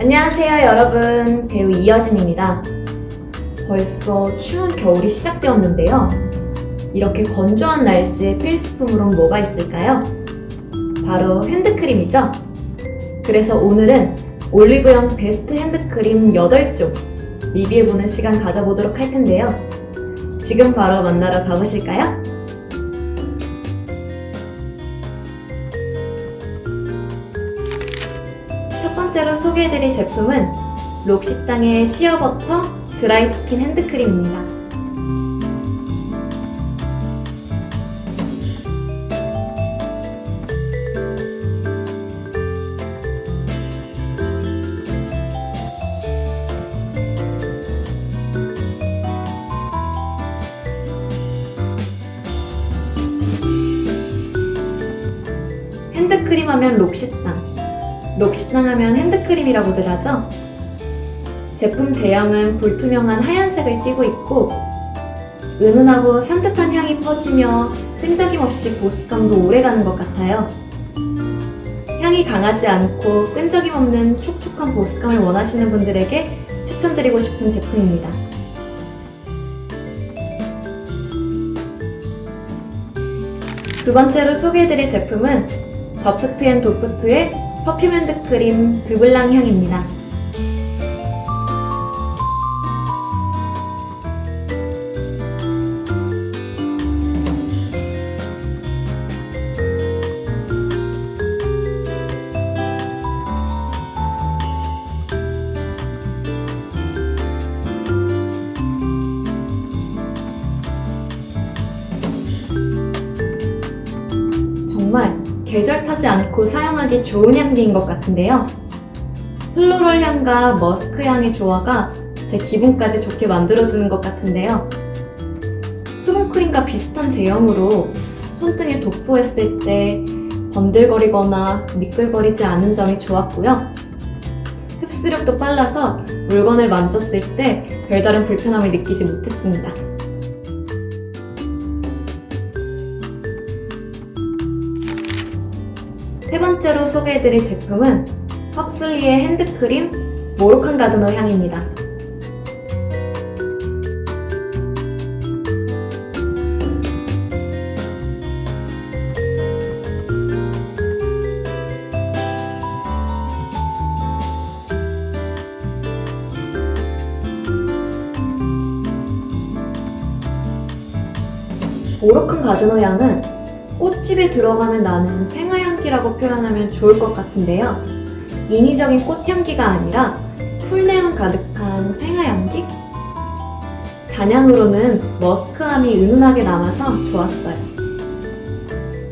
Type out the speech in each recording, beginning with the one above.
안녕하세요, 여러분. 배우 이여진입니다. 벌써 추운 겨울이 시작되었는데요. 이렇게 건조한 날씨에 필수품으론 뭐가 있을까요? 바로 핸드크림이죠. 그래서 오늘은 올리브영 베스트 핸드크림 8종 리뷰해보는 시간 가져보도록 할 텐데요. 지금 바로 만나러 가보실까요? 번째로 소개해드릴 제품은 록시땅의 시어버터 드라이 스킨 핸드크림입니다. 핸드크림 하면 록시땅, 록시땅 하면 핸드크림이라고들 하죠? 제품 제형은 불투명한 하얀색을 띠고 있고 은은하고 산뜻한 향이 퍼지며 끈적임 없이 보습감도 오래가는 것 같아요. 향이 강하지 않고 끈적임 없는 촉촉한 보습감을 원하시는 분들에게 추천드리고 싶은 제품입니다. 두 번째로 소개해드릴 제품은 더프트 앤 도프트의 퍼퓸 핸드크림 드블랑 향입니다. 계절 타지 않고 사용하기 좋은 향기인 것 같은데요. 플로럴 향과 머스크 향의 조화가 제 기분까지 좋게 만들어주는 것 같은데요. 수분크림과 비슷한 제형으로 손등에 도포했을 때 번들거리거나 미끌거리지 않은 점이 좋았고요. 흡수력도 빨라서 물건을 만졌을 때 별다른 불편함을 느끼지 못했습니다. 세 번째로 소개해드릴 제품은 헉슬리의 핸드크림 모로칸 가드너 향입니다. 모로칸 가드너 향은 꽃집에 들어가면 나는 생화향기라고 표현하면 좋을 것 같은데요. 인위적인 꽃향기가 아니라 풀내음 가득한 생화향기? 잔향으로는 머스크함이 은은하게 남아서 좋았어요.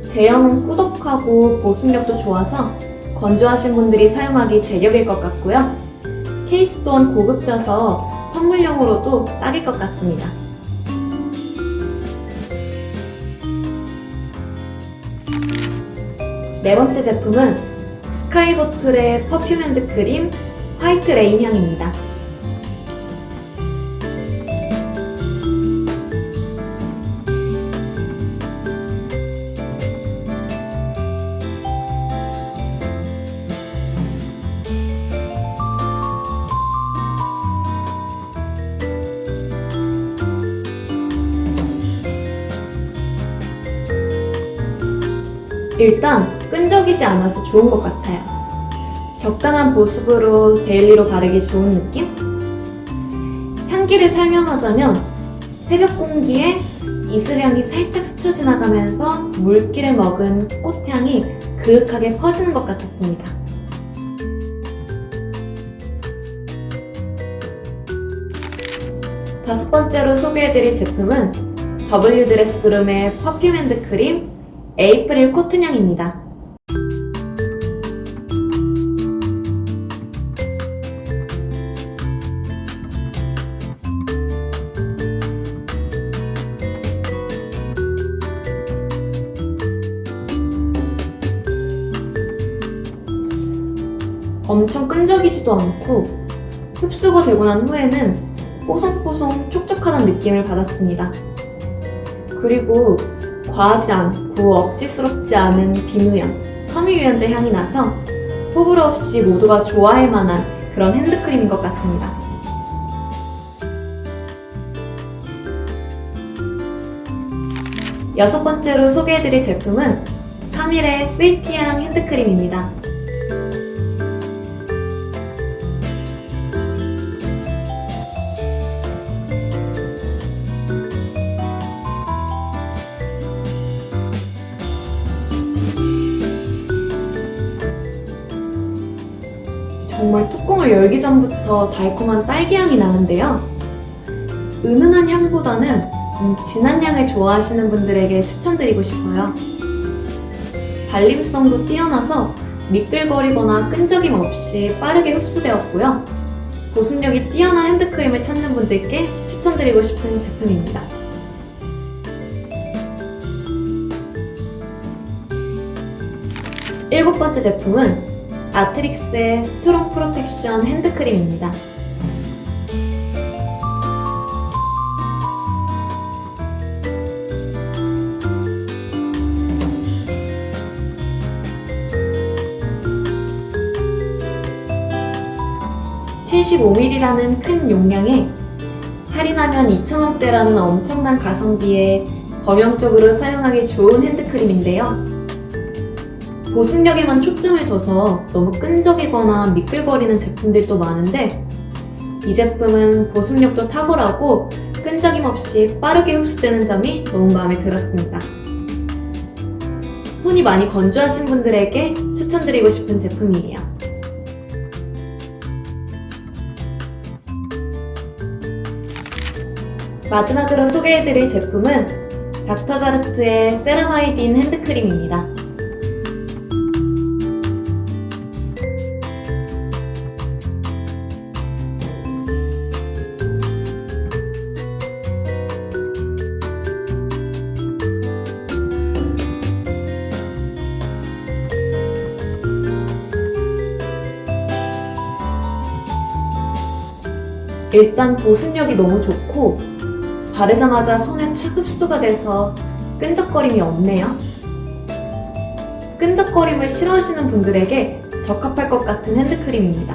제형은 꾸덕하고 보습력도 좋아서 건조하신 분들이 사용하기 제격일 것 같고요. 케이스 또한 고급져서 선물용으로도 딱일 것 같습니다. 네 번째 제품은 스카이보틀의 퍼퓸 핸드 크림 화이트 레인 향입니다. 일단 끈적이지 않아서 좋은 것 같아요. 적당한 보습으로 데일리로 바르기 좋은 느낌? 향기를 설명하자면 새벽 공기에 이슬향이 살짝 스쳐 지나가면서 물기를 먹은 꽃향이 그윽하게 퍼지는 것 같았습니다. 다섯 번째로 소개해드릴 제품은 W 드레스룸의 퍼퓸 핸드 크림 에이프릴 코튼향입니다. 엄청 끈적이지도 않고 흡수가 되고 난 후에는 뽀송뽀송 촉촉하다는 느낌을 받았습니다. 그리고 과하지 않고 억지스럽지 않은 비누향, 섬유유연제 향이 나서 호불호 없이 모두가 좋아할 만한 그런 핸드크림인 것 같습니다. 여섯 번째로 소개해드릴 제품은 카밀의 스위티향 핸드크림입니다. 뚜껑을 열기 전부터 달콤한 딸기향이 나는데요. 은은한 향보다는 음, 진한 향을 좋아하시는 분들에게 추천드리고 싶어요. 발림성도 뛰어나서 미끌거리거나 끈적임 없이 빠르게 흡수되었고요. 보습력이 뛰어난 핸드크림을 찾는 분들께 추천드리고 싶은 제품입니다. 일곱 번째 제품은 아트릭스의 스트롱 프로텍션 핸드크림입니다. (75ml)라는 큰 용량에 할인하면 2,000원대라는 엄청난 가성비에 범용적으로 사용하기 좋은 핸드크림인데요. 보습력에만 초점을 둬서 너무 끈적이거나 미끌거리는 제품들도 많은데 이 제품은 보습력도 탁월하고 끈적임 없이 빠르게 흡수되는 점이 너무 마음에 들었습니다. 손이 많이 건조하신 분들에게 추천드리고 싶은 제품이에요. 마지막으로 소개해드릴 제품은 닥터자르트의 세라마이딘 핸드크림입니다. 일단 보습력이 너무 좋고 바르자마자 손에 착 흡수가 돼서 끈적거림이 없네요. 끈적거림을 싫어하시는 분들에게 적합할 것 같은 핸드크림입니다.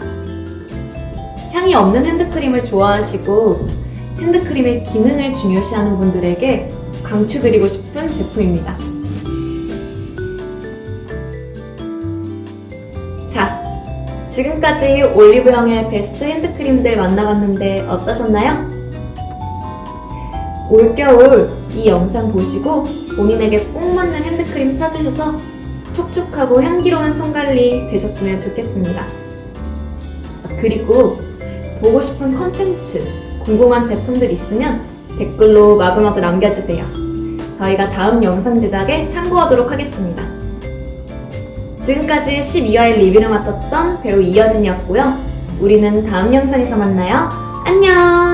향이 없는 핸드크림을 좋아하시고 핸드크림의 기능을 중요시하는 분들에게 강추드리고 싶은 제품입니다. 지금까지 올리브영의 베스트 핸드크림들 만나봤는데 어떠셨나요? 올겨울 이 영상 보시고 본인에게 꼭 맞는 핸드크림 찾으셔서 촉촉하고 향기로운 손관리 되셨으면 좋겠습니다. 그리고 보고 싶은 컨텐츠, 궁금한 제품들 있으면 댓글로 마구마구 남겨주세요. 저희가 다음 영상 제작에 참고하도록 하겠습니다. 지금까지 12화의 리뷰를 맡았던 배우 이여진이었고요. 우리는 다음 영상에서 만나요. 안녕!